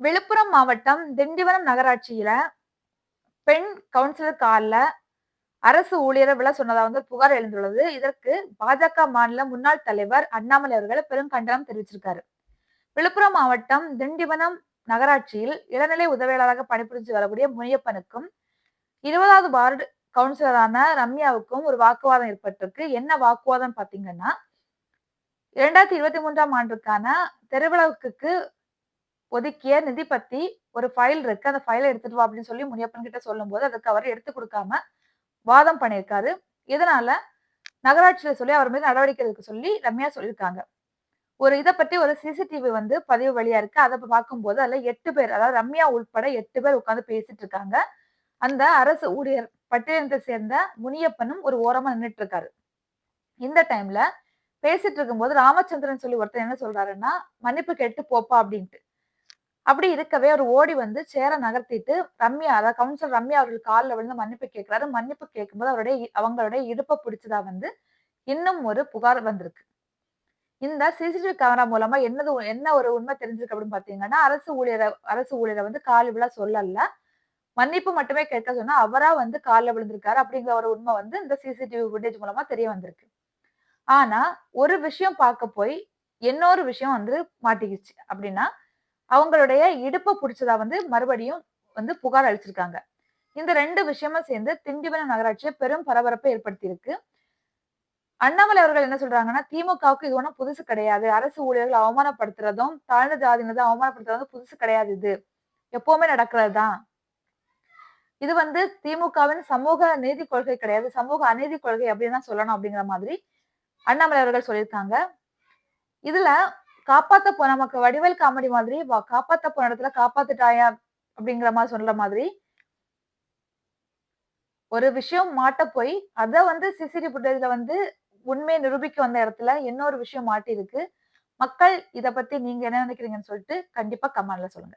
விழுப்புரம் மாவட்டம் திண்டிவனம் நகராட்சியில பெண் கவுன்சிலர் காலில் அரசு ஊழியரை விழ சொன்னதா வந்து புகார் எழுந்துள்ளது. இதற்கு பாஜக மாநில முன்னாள் தலைவர் அண்ணாமலை அவர்கள் பெரும் கண்டனம் தெரிவிச்சிருக்காரு. விழுப்புரம் மாவட்டம் திண்டிவனம் நகராட்சியில் இளநிலை உதவியாளராக பணிபுரிஞ்சு வரக்கூடிய முனியப்பனுக்கும் இருபதாவது வார்டு கவுன்சிலரான ரம்யாவுக்கும் ஒரு வாக்குவாதம் ஏற்பட்டிருக்கு. என்ன வாக்குவாதம் பாத்தீங்கன்னா இரண்டாயிரத்தி இருபத்தி மூன்றாம் ஆண்டுக்கான தெருவிளக்குக்கு ஒதுக்கிய நிதி பத்தி ஒரு ஃபைல் இருக்கு. அந்த ஃபைலை எடுத்துட்டு வா அப்படின்னு சொல்லி முனியப்பன் கிட்ட சொல்லும் போது அதுக்கு அவர் எடுத்து கொடுக்காம வாதம் பண்ணியிருக்காரு. இதனால நகராட்சியில சொல்லி அவர் மீது நடவடிக்கை எடுக்க சொல்லி ரம்யா சொல்லியிருக்காங்க. ஒரு இதை பத்தி ஒரு சிசிடிவி வந்து பதிவு வழியா இருக்கு. அதை பார்க்கும்போது அதுல எட்டு பேர் அதாவது ரம்யா உள்பட எட்டு பேர் உட்காந்து பேசிட்டு இருக்காங்க. அந்த அரசு ஊழியர் பட்டியலத்தை சேர்ந்த முனியப்பனும் ஒரு ஓரமா நின்றுட்டு இருக்காரு. இந்த டைம்ல பேசிட்டு இருக்கும்போது ராமச்சந்திரன் சொல்லி ஒருத்தர் என்ன சொல்றாருன்னா மன்னிப்பு கேட்டு போப்பா அப்படின்ட்டு. அப்படி இருக்கவே அவர் ஓடி வந்து சேர நகர்த்திட்டு ரம்யா அதாவது கவுன்சிலர் ரம்யா அவர்கள் காலில் விழுந்து மன்னிப்பு கேட்கிறாரு. மன்னிப்பு கேட்கும்போது அவருடைய அவங்களுடைய இடுப்பை பிடிச்சதா வந்து இன்னும் ஒரு புகார் வந்திருக்கு. இந்த சிசிடிவி கேமரா மூலமா என்னது என்ன ஒரு உண்மை தெரிஞ்சிருக்கு அப்படின்னு பாத்தீங்கன்னா அரசு ஊழியரை அரசு ஊழியரை வந்து கால் விழா சொல்லல. மன்னிப்பு மட்டுமே கேட்க சொன்னா அவரா வந்து காலில் விழுந்திருக்காரு அப்படிங்கிற ஒரு உண்மை வந்து இந்த சிசிடிவி ஃபுட்டேஜ் மூலமா தெரிய வந்திருக்கு. ஆனா ஒரு விஷயம் பார்க்க போய் இன்னொரு விஷயம் வந்து மாட்டிக்கிச்சு. அப்படின்னா அவங்களுடைய இடுப்பை பிடிச்சதா வந்து மறுபடியும் வந்து புகார் அளிச்சிருக்காங்க. இந்த ரெண்டு விஷயமும் சேர்ந்து திண்டிவனம் நகராட்சியை பெரும் பரபரப்பை ஏற்படுத்தியிருக்கு. அண்ணாமலை அவர்கள் என்ன சொல்றாங்கன்னா திமுகவுக்கு இது ஒன்றும் புதுசு கிடையாது. அரசு ஊழியர்கள் அவமானப்படுத்துறதும் தாழ்ந்த ஜாதியினதை அவமானப்படுத்துறதும் புதுசு கிடையாது இது. எப்பவுமே நடக்கிறது தான் இது வந்து திமுகவின் சமூக நீதி கொள்கை கிடையாது. சமூக அநீதி கொள்கை அப்படின்னு தான் சொல்லணும் அப்படிங்கிற மாதிரி அண்ணாமலை அவர்கள் சொல்லியிருக்காங்க. இதுல காப்பாத்த போ நமக்கு வடிவேல் காமெடி மாதிரி வா- காப்பாத்த போன இடத்துல காப்பாத்துட்டாயா அப்படிங்கிற மாதிரி சொல்ற மாதிரி ஒரு விஷயம் மாட்ட போய் அத வந்து சிசிடி புட்டேஜ்ல வந்து உண்மையை நிரூபிக்க வந்த இடத்துல இன்னொரு விஷயம் மாட்டி இருக்கு மக்கள் இத பத்தி நீங்க என்ன நினைக்கிறீங்கன்னு சொல்லிட்டு கண்டிப்பா கமெண்ட்ல சொல்லுங்க.